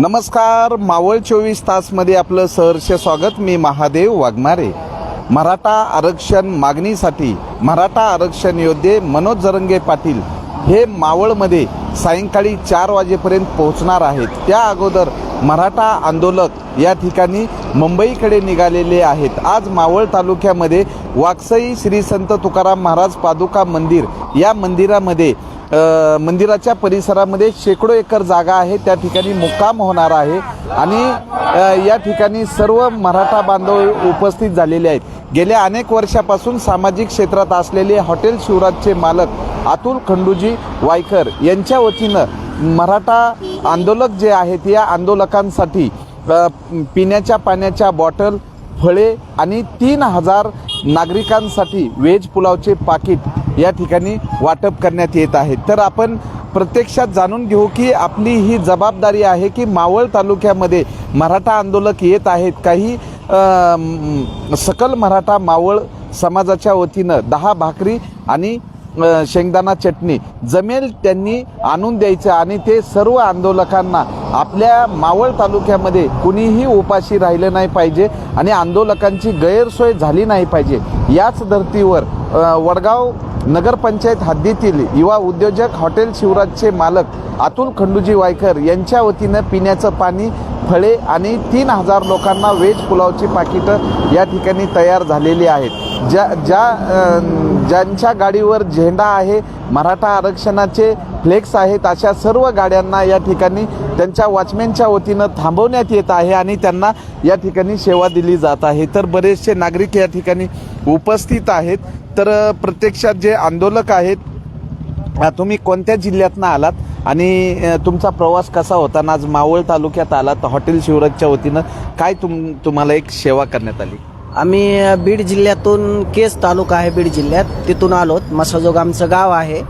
नमस्कार मावळ चोवीस तासमध्ये आपलं सहर्ष स्वागत. मी महादेव वाघमारे. मराठा आरक्षण मागणीसाठी मराठा आरक्षण योद्धे मनोज जरंगे पाटील हे मावळमध्ये सायंकाळी चार वाजेपर्यंत पोहोचणार आहेत. त्या अगोदर मराठा आंदोलक या ठिकाणी मुंबईकडे निघालेले आहेत. आज मावळ तालुक्यामध्ये वाकसई श्री संत तुकाराम महाराज पादुका मंदिर या मंदिरामध्ये मंदिराच्या परिसरामध्ये शेकडो एकर जागा आहे. त्या ठिकाणी मुक्काम होणार आहे. आणि या ठिकाणी सर्व मराठा बांधव उपस्थित झालेले आहेत. गेल्या अनेक वर्षापासून सामाजिक क्षेत्रात असलेले हॉटेल शिवराजचे मालक अतुल खंडूजी वायकर यांच्या वतीनं मराठा आंदोलक जे आहेत या आंदोलकांसाठी पिण्याच्या पाण्याच्या बॉटल फळे आणि तीन हजार नागरिकांसाठी व्हेज पुलावचे पाकिट या ठिकाणी वाटप करण्यात येत आहे. तर आपण प्रत्यक्षात जाणून घेऊ की आपली ही जबाबदारी आहे की मावळ तालुक्यामध्ये मराठा आंदोलक येत आहेत. काही सकल मराठा मावळ समाजाच्या वतीनं दहा भाकरी आणि शेंगदाणा चटणी जमेल त्यांनी आणून द्यायचं आणि ते सर्व आंदोलकांना आपल्या मावळ तालुक्यामध्ये कुणीही उपाशी राहिलं नाही पाहिजे आणि आंदोलकांची गैरसोय झाली नाही पाहिजे. याच धर्तीवर वडगाव नगरपंचायत हद्दीतील युवा उद्योजक हॉटेल शिवराजचे मालक अतुल खंडूजी वायकर यांच्या वतीनं पिण्याचं पाणी फळे आणि तीन हजार लोकांना वेज पुलावची पाकिटं या ठिकाणी तयार झालेली आहेत. ज्या ज्या ज्यांच्या गाडीवर झेंडा आहे मराठा आरक्षणाचे फ्लेक्स आहेत अशा सर्व गाड्यांना या ठिकाणी त्यांच्या वॉचमॅनच्या वतीनं थांबवण्यात येत आहे आणि त्यांना या ठिकाणी सेवा दिली जात आहे. तर बरेचसे नागरिक या ठिकाणी उपस्थित आहेत. तर प्रत्यक्षात जे आंदोलक आहेत तुम्ही कोणत्या जिल्ह्यातनं आलात? आणि तुमचा प्रवास कसा होता? आज मावळ तालुक्यात आलात हॉटेल शिवराजच्या वतीनं. काय तुम तुम्हाला एक सेवा करण्यात आली? आम्ही बीड जिल्ह्यातून केस तालुका आहे बीड जिल्ह्यात. तिथून आलोत मसाजोग आमचं गाव आहे.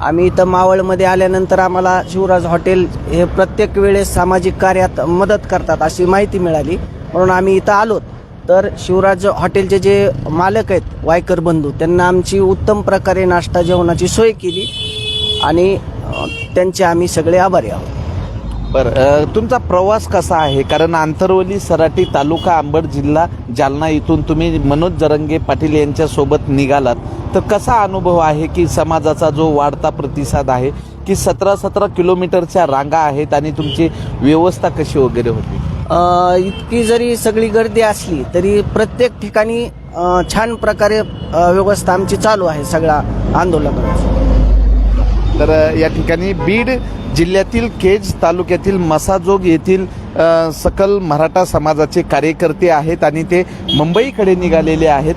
आम्ही इथं मावळमध्ये आल्यानंतर आम्हाला शिवराज हॉटेल हे प्रत्येक वेळेस सामाजिक कार्यात मदत करतात अशी माहिती मिळाली. म्हणून आम्ही इथं आलोत तर शिवराज हॉटेलचे जे मालक आहेत वायकर बंधू त्यांना आमची उत्तम प्रकारे नाश्ता जेवणाची सोय केली. आणि त्यांचे आम्ही सगळे आभारी आहोत. बरं तुमचा प्रवास कसा आहे? कारण आंतरवली सराटी तालुका आंबड जिल्हा जालना इथून तुम्ही मनोज जरंगे पाटील यांच्यासोबत निघालात. तर कसा अनुभव आहे की समाजाचा जो वाढता प्रतिसाद आहे की सतरा सतरा किलोमीटरच्या रांगा आहेत आणि तुमची व्यवस्था कशी वगैरे होती? इतकी जरी सगळी गर्दी असली तरी प्रत्येक ठिकाणी छान प्रकारे व्यवस्था आमची चालू आहे सगळा आंदोलनाची. तर या ठिकाणी बीड जिल्ह्यातील केज तालुक्यातील मसाजोग येथील सकल मराठा समाजाचे कार्यकर्ते आहेत आणि ते मुंबईकडे निघालेले आहेत.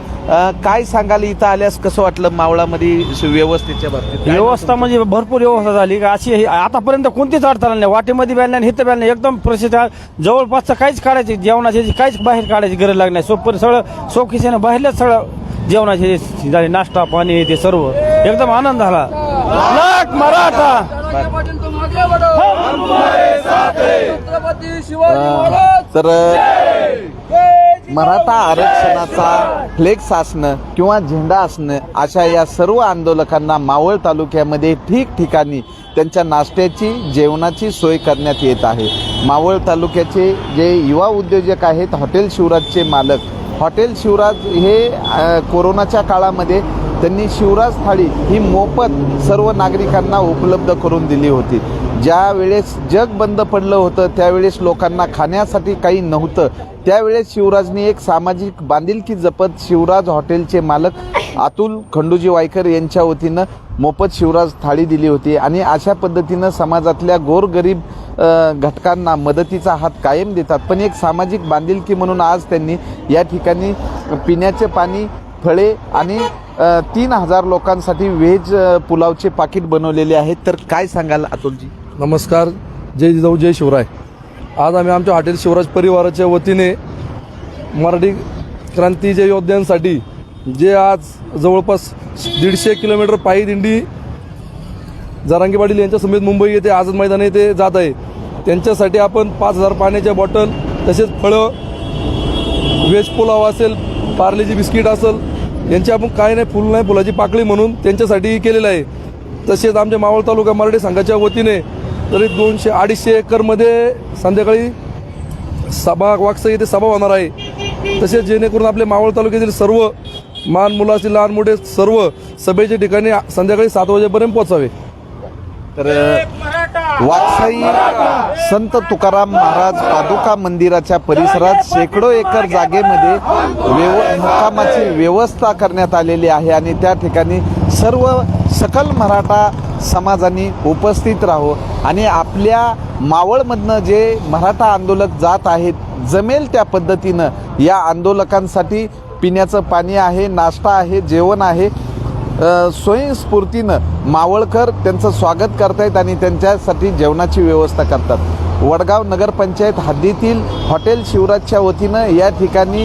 काय सांगाल? इथं आल्यास कसं वाटलं मावळामध्ये व्यवस्थेच्या बाबतीत? व्यवस्था म्हणजे भरपूर व्यवस्था झाली. का अशी आतापर्यंत कोणतीच अडथळा नाही. वाटेमध्ये बॅन नाही हिथं बॅन नाही एकदम प्रसिद्ध आहे. जवळपासचं काहीच काढायची जेवणाची काहीच बाहेर काढायची गरज लागली नाही. सोप सगळं सोखीशाने बाहेरच सगळं जेवणाचे झाले. नाश्ता पाणी ते सर्व. एकदम आनंद झाला. लाख मराठा. तर मराठा आरक्षणाचा फ्लेक्स असणं किंवा झेंडा असणं अशा या सर्व आंदोलकांना मावळ तालुक्यामध्ये ठिकठिकाणी त्यांच्या नाश्त्याची जेवणाची सोय करण्यात येत आहे. मावळ तालुक्याचे जे युवा उद्योजक आहेत हॉटेल शिवराजचे मालक. हॉटेल शिवराज हे कोरोनाच्या काळामध्ये त्यांनी शिवराज थाळी ही मोफत सर्व नागरिकांना उपलब्ध करून दिली होती. ज्या वेळेस जग बंद पडलं होतं त्यावेळेस लोकांना खाण्यासाठी काही नव्हतं. त्यावेळेस शिवराजनी एक सामाजिक बांधिलकी जपत शिवराज हॉटेलचे मालक अतुल खंडूजी वायकर यांच्या वतीनं मोफत शिवराज थाळी दिली होती आणि अशा पद्धतीनं समाजातल्या गोरगरीब घटकांना मदतीचा हात कायम देतात. पण एक सामाजिक बांधिलकी म्हणून आज त्यांनी या ठिकाणी पिण्याचे पाणी फळे आणि तीन हजार लोकांसाठी व्हेज पुलावचे पाकिट बनवलेले आहेत. तर काय सांगाल अतुलजी? नमस्कार. जय जिजाऊ जय शिवराय. आज आम्ही आमच्या हॉटेल शिवराज परिवाराच्या वतीने मराठी क्रांतीच्या योद्ध्यांसाठी जे आज जवळपास दीडशे किलोमीटर पायी दिंडी जरांगी पाटील यांच्या समेत मुंबई येथे आझाद मैदान येथे जात आहे. त्यांच्यासाठी आपण पाच हजार पाण्याच्या बॉटल तसेच फळं व्हेज पुलाव असेल पार्लेजी बिस्किट असेल यांची आपण काय नाही फुल नाही फुलाची पाकळी म्हणून त्यांच्यासाठी केलेलं आहे. तसेच आमच्या मावळ तालुका मराठी संघाच्या वतीने तरी दोनशे अडीचशे एकरमध्ये संध्याकाळी सभा वाकसा येथे सभा होणार आहे. तसेच जेणेकरून आपले मावळ तालुक्यातील सर्व मान मुलं असतील लहान मोठे सर्व सभेच्या ठिकाणी संध्याकाळी सात वाजेपर्यंत पोहोचावे. तर वाकसाई संत तुकाराम महाराज पादुका मंदिराच्या परिसरात शेकडो एकर जागेमध्ये व्यव मुक्कामाची व्यवस्था करण्यात आलेली आहे आणि त्या ठिकाणी सर्व सकल मराठा समाजाने उपस्थित राहो आणि आपल्या मावळमधनं जे मराठा आंदोलक जात आहेत जमेल त्या पद्धतीनं या आंदोलकांसाठी पिण्याचं पाणी आहे नाश्ता आहे जेवण आहे स्वयंस्फूर्तीनं मावळकर त्यांचं स्वागत करतायत आणि त्यांच्यासाठी जेवणाची व्यवस्था करतात. वडगाव नगरपंचायत हद्दीतील हॉटेल शिवराजच्या वतीनं या ठिकाणी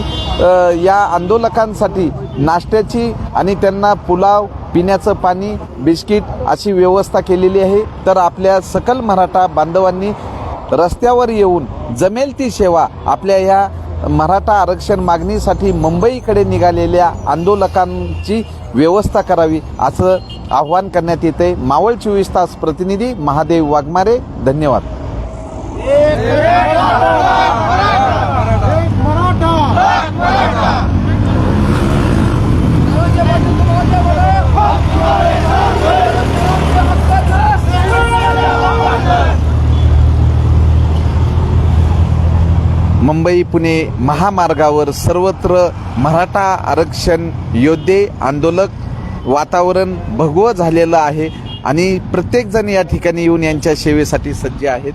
या आंदोलकांसाठी नाश्त्याची आणि त्यांना पुलाव पिण्याचं पाणी बिस्किट अशी व्यवस्था केलेली आहे. तर आपल्या सकल मराठा बांधवांनी रस्त्यावर येऊन जमेल ती सेवा आपल्या ह्या मराठा आरक्षण मागणीसाठी मुंबईकडे निघालेल्या आंदोलकांची व्यवस्था करावी असं आव्हान करण्यात येते मावळ चोवीस तास प्रतिनिधी महादेव वाघमारे धन्यवाद. मुंबई पुणे महामार्गावर सर्वत्र मराठा आरक्षण योद्धे आंदोलक वातावरण भगवं झालेलं आहे आणि प्रत्येकजण या ठिकाणी येऊन यांच्या सेवेसाठी सज्ज आहेत.